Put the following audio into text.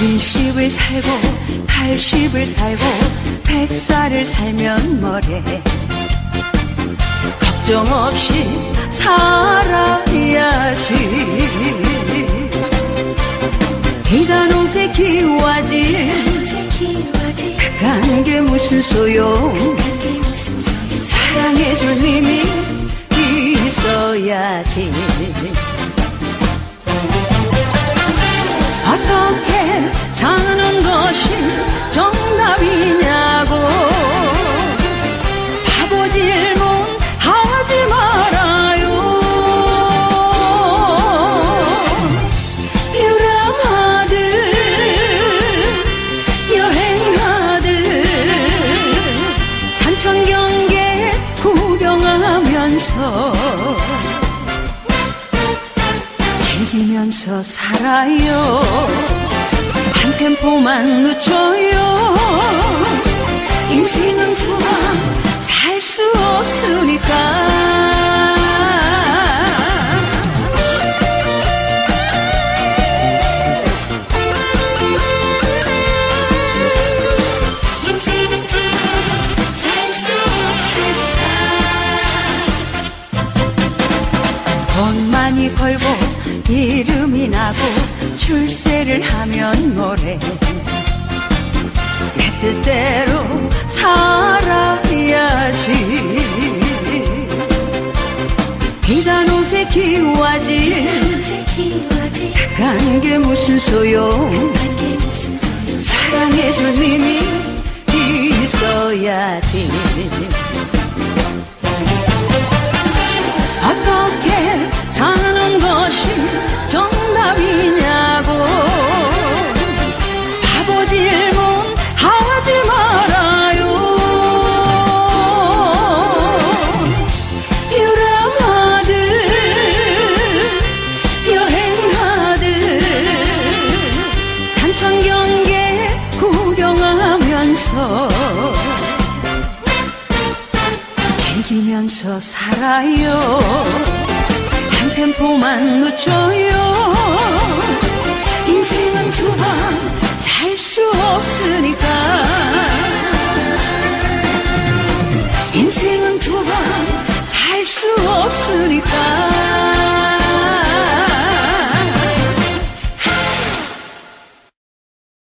70을 살고 80을 살고 100살을 살면 뭐래? 걱정 없이 살아야지. 비단 옷에 기와지. 간게 무슨 소용? 사랑해줄 님이 있어야지 것이 정답이냐고. 바보 질문 하지 말아요. 유람하듯 여행하듯 산천 경계 구경하면서 즐기면서 살아요. 한 템포만 늦춰요. 인생은 좋아 살수 없으니까. 돈 많이 벌고 이름이 나고 출세를 하면 뭐래 내 뜻대로 살아야지. 비단 옷에 기와지. 간게 무슨 소용? 사랑해줄 님이 있어야지 훔쳐 살아요. 한 템포만 늦춰요. 인생은 두 번 살 수 없으니까.